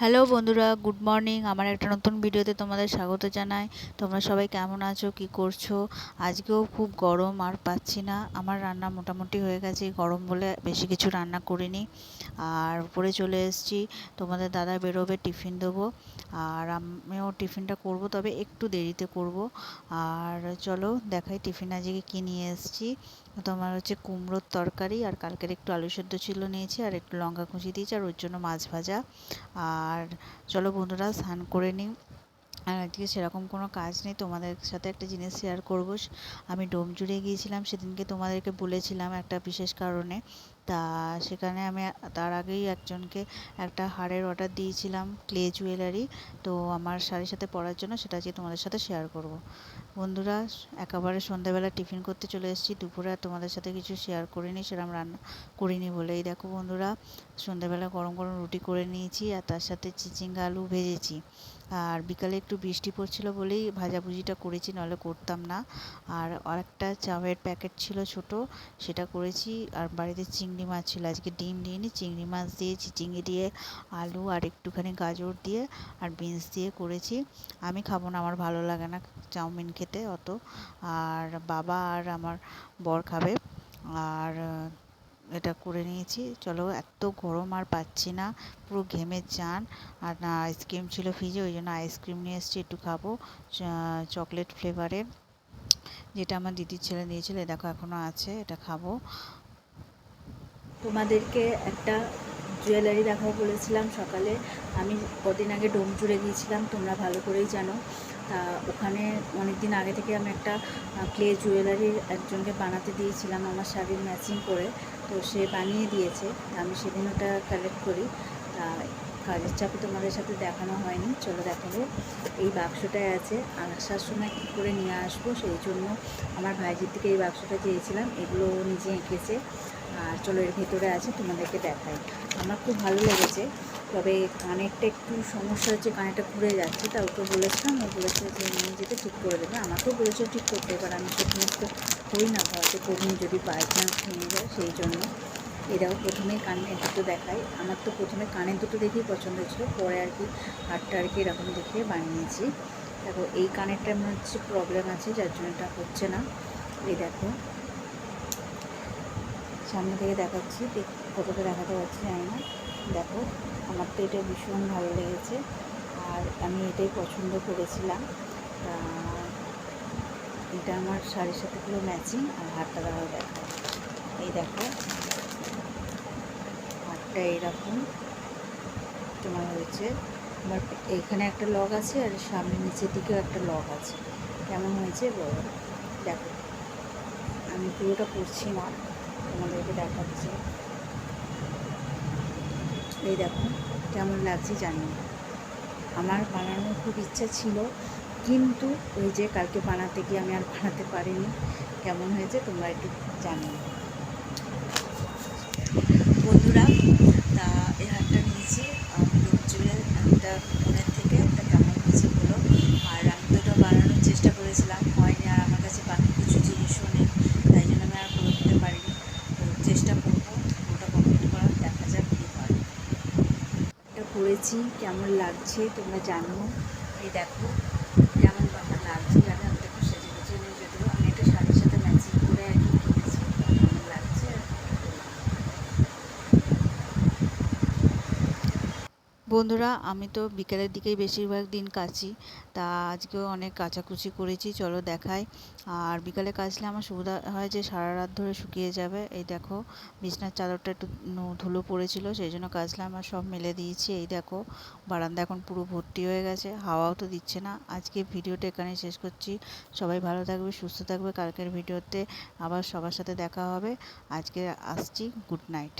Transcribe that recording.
Hello বন্ধুরা good morning আমার একটা নতুন ভিডিওতে তোমাদের স্বাগত জানাই। তোমরা সবাই কেমন আছো, কি করছ? আজকেও খুব গরম, আর পাচ্ছি না। আমার রান্না মোটামুটি হয়ে গেছে, গরম বলে বেশি কিছু রান্না করিনি। আর উপরে চলে এসেছি, তোমাদের দাদা বেরোবে, টিফিন দেবো। আর আমিও টিফিনটা করব, তবে একটু দেরিতে করব। আর চলো, দেখাই টিফিন আজকে কী নিয়ে এসেছি। তোমার হচ্ছে কুমড়োর তরকারি আর কালকের একটু আলু সেদ্ধ ছিল নিয়েছি আর একটু লঙ্কা কুচি দিয়েছি আর ওর জন্য মাছ ভাজা। আর চলো বন্ধুরা, স্নান করে নিই। আর আজকে সেরকম কোনো কাজ নেই, তোমাদের সাথে একটা জিনিস শেয়ার করব। আমি ডোম জুড়ে গিয়েছিলাম, সেদিনকে তোমাদেরকে বলেছিলাম একটা বিশেষ কারণে। তা সেখানে আমি তার আগেই একজনকে একটা হারের অর্ডার দিয়েছিলাম ক্লে জুয়েলারি তো আমার শাড়ির সাথে পরার জন্য সেটা আজকে তোমাদের সাথে শেয়ার করব। বন্ধুরা, একেবারে সন্ধ্যাবেলা টিফিন করতে চলে এসেছি, দুপুরে আর তোমাদের সাথে কিছু শেয়ার করিনি সেরকম রান্না করিনি বলে এই দেখো বন্ধুরা, সন্ধ্যাবেলা গরম গরম রুটি করে নিয়েছি আর তার সাথে চিচিঙ্গা আলু ভেজেছি আর বিকালে একটু বৃষ্টি পড়ছিল বলেই ভাজাভুজিটা করেছি, নাহলে করতাম না। আর আরেকটা চাউয়ের প্যাকেট ছিল ছোট, সেটা করেছি। আর বাড়িতে চিংড়ি মাছ ছিল, আজকে ডিম দিইনি, চিংড়ি মাছ দিয়েছি, চিংড়ি দিয়ে আলু আর একটুখানি গাজর দিয়ে আর বিনস দিয়ে করেছি। আমি খাব না, আমার ভালো লাগে না চাউমিন খেতে অত। আর বাবা আর আমার বর খাবে। আর এটা করে নিয়েছি। চলো, এত গরম আর পাচ্ছি না। পুরো ঘেমে চান আর না, আইসক্রিম ছিল ফ্রিজে, ওই জন্য আইসক্রিম নিয়ে এসেছি, একটু খাব। চকলেট ফ্লেভারের, যেটা আমার দিদির ছেলে দিয়েছিল দেখো এখনও আছে, এটা খাব। তোমাদেরকে একটা জুয়েলারি দেখাবো বলেছিলাম সকালে। আমি কদিন আগে ডোম জুড়ে গিয়েছিলাম, তোমরা ভালো করেই জানো। তা ওখানে অনেক দিন আগে থেকে আমি একটা ক্লে জুয়েলারি একজনকে বানাতে দিয়েছিলাম আমার শাড়ির ম্যাচিং করে। তো সে বানিয়ে দিয়েছে। আমি সেদিন ওটা কালেক্ট করি। তা কাজের চাপে তোমাদের সাথে দেখানো হয়নি। চলো দেখাবো। এই বাক্সটায় আছে আসার সময় কী করে নিয়ে আসব? সেই জন্য আমার ভাইজির থেকে এই বাক্সটা চেয়েছিলাম। এগুলো নিজে এঁকেছে। আর চলো এর ভেতরে আছে, তোমাদেরকে দেখাই। আমার খুব ভালো লেগেছে, তবে কানেরটা একটু সমস্যা হচ্ছে, কানেরটা ঘুরে যাচ্ছে, তা ওকে বলেছিলাম, ও বলেছে যে নিয়ে যেতে ঠিক করে দেবে, আমাকেও বলেছে ঠিক করতে, এবার আমি সে সমস্ত করি না হয়তো করিনি যদি বাই চান্স ভেঙে যায়, সেই জন্য। এরাও প্রথমে কানের দুটো দেখাই, আমার তো প্রথমে কানের দুটো দেখেই পছন্দ ছিল পরে আর কি হাটটা আর কি এরকম দেখে বানিয়েছি। দেখো, এই কানেরটা আমার হচ্ছে প্রবলেম আছে, যার জন্য এটা হচ্ছে না। এই দেখো সামনে থেকে দেখাচ্ছি কতটা দেখাতে পারছি জানি না। দেখো, আমার তো এটা ভীষণ ভালো লেগেছে, আর আমি এটাই পছন্দ করেছিলাম। এটা আমার শাড়ির সাথে পুরো ম্যাচিং আর হাতটা দেখাও দেখা। এই দেখো, হাতটা এইরকম তোমার হয়েছে। আমার এইখানে একটা লগ আছে আর সামনে নিচের দিকেও একটা লগ আছে। কেমন হয়েছে দেখো, আমি পুরোটা পড়ছি না। তোমাদেরকে দেখাচ্ছি। এই দেখো, কেমন লাগছে জানি আমার বানানোর খুব ইচ্ছা ছিল, কিন্তু ওই যে কালকে বানাতে গিয়ে আমি আর বানাতে পারিনি। কেমন হয়েছে তোমরা একটু জানো বন্ধুরা, তা এই হাটটা নিয়েছি আমি লোকজনের একটা ফোনের থেকে একটা কেমন হয়েছে বলো আর আমি তো এটা বানানোর চেষ্টা করেছিলাম হয়নি আর আমার কাছে বাকি কিছু জিনিসও নেই তাই জন্য আমি আর করে দিতে পারিনি তো চেষ্টা করব ওটা কমপ্লিট করার দেখা যাক কী হয় এটা করেছি কেমন লাগছে তোমরা জানো এই দেখো কেমন কথা লাগছে জানো আমি একটু সেজে গুছিয়ে নিয়ে যদিও আমি একটা শাড়ির সাথে ম্যাচিং করে আর কি কিনেছি কেমন লাগছে বন্ধুরা, আমি তো বিকেলের দিকেই বেশিরভাগ দিন কাচি তা আজকেও অনেক কাচাকুচি করেছি, চলো দেখাই। আর বিকালে কাচলে আমার সুবিধা হয় যে, সারা রাত ধরে শুকিয়ে যাবে। এই দেখো, বিছনার চাদরটা একটু ধুলো পড়েছিল, সেই জন্য কাচলাম আর সব মেলে দিয়েছি। এই দেখো, বারান্দা এখন পুরো ভর্তি হয়ে গেছে, হাওয়াও তো দিচ্ছে না। আজকে ভিডিওটা এখানে শেষ করছি। সবাই ভালো থাকবে, সুস্থ থাকবে। কালকের ভিডিওতে আবার সবার সাথে দেখা হবে। আজকে আসছি, গুড নাইট।